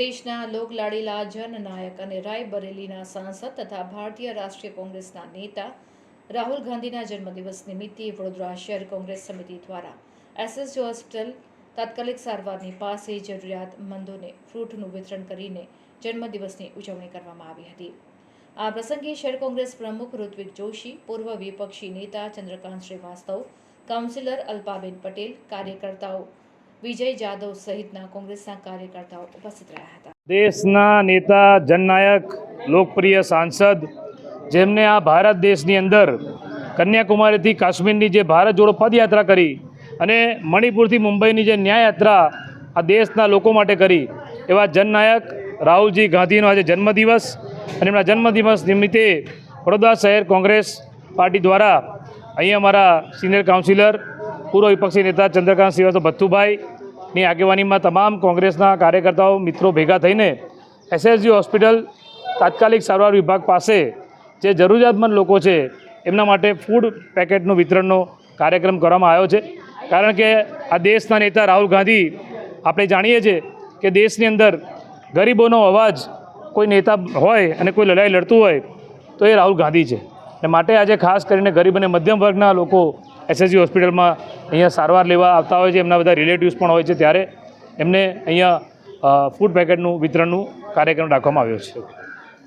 દેશના લોકલાડીલા જનનાયક અને રાયબરેલીના સાંસદ તથા ભારતીય રાષ્ટ્રીય કોંગ્રેસના નેતા રાહુલ ગાંધીના જન્મદિવસ નિમિત્તે વડોદરા શહેર કોંગ્રેસ સમિતિ દ્વારા એસએસજી હોસ્પિટલ તાત્કાલિક સારવારની પાસે જરૂરિયાતમંદોને ફ્રૂટનું વિતરણ કરીને જન્મદિવસની ઉજવણી કરવામાં આવી હતી. આ પ્રસંગે શહેર કોંગ્રેસ પ્રમુખ ઋત્વિક જોશી, પૂર્વ વિપક્ષી નેતા ચંદ્રકાંત શ્રીવાસ્તવ, કાઉન્સિલર અલ્પાબેન પટેલ, કાર્યકર્તાઓ વિજય જાદવ સહિતના કોંગ્રેસના કાર્યકર્તાઓ ઉપસ્થિત રહ્યા હતા. દેશના નેતા, જનનાયક, લોકપ્રિય સાંસદ જેમને આ ભારત દેશની અંદર કન્યાકુમારીથી કાશ્મીરની જે ભારત જોડો પદયાત્રા કરી અને મણિપુરથી મુંબઈની જે ન્યાયયાત્રા આ દેશના લોકો માટે કરી, એવા જનનાયક રાહુલજી ગાંધીનો આજે જન્મદિવસ અને એમના જન્મદિવસ નિમિત્તે વડોદરા શહેર કોંગ્રેસ પાર્ટી દ્વારા અહીં અમારા સિનિયર કાઉન્સિલર પૂર્વ વિપક્ષી નેતા ચંદ્રકાંત શ્રીવાસ્તવ ભથ્થુભાઈની આગેવાનીમાં તમામ કોંગ્રેસના કાર્યકર્તાઓ મિત્રો ભેગા થઈને એસએસજી હોસ્પિટલ તાત્કાલિક સારવાર વિભાગ પાસે જે જરૂરિયાતમંદ લોકો છે એમના માટે ફૂડ પેકેટનું વિતરણનો કાર્યક્રમ કરવામાં આવ્યો છે. કારણ કે આ દેશના નેતા રાહુલ ગાંધી, આપણે જાણીએ છીએ કે દેશની અંદર ગરીબોનો અવાજ કોઈ નેતા હોય અને કોઈ લડાઈ લડતું હોય તો એ રાહુલ ગાંધી છે. અને માટે આજે ખાસ કરીને ગરીબ અને મધ્યમ વર્ગના લોકો એસએસજી હોસ્પિટલમાં અહીંયા સારવાર લેવા આવતા હોય છે, એમના બધા રિલેટિવ્સ પણ હોય છે, ત્યારે એમને અહીંયા ફૂડ પેકેટનું વિતરણનું કાર્યક્રમ રાખવામાં આવ્યો છે.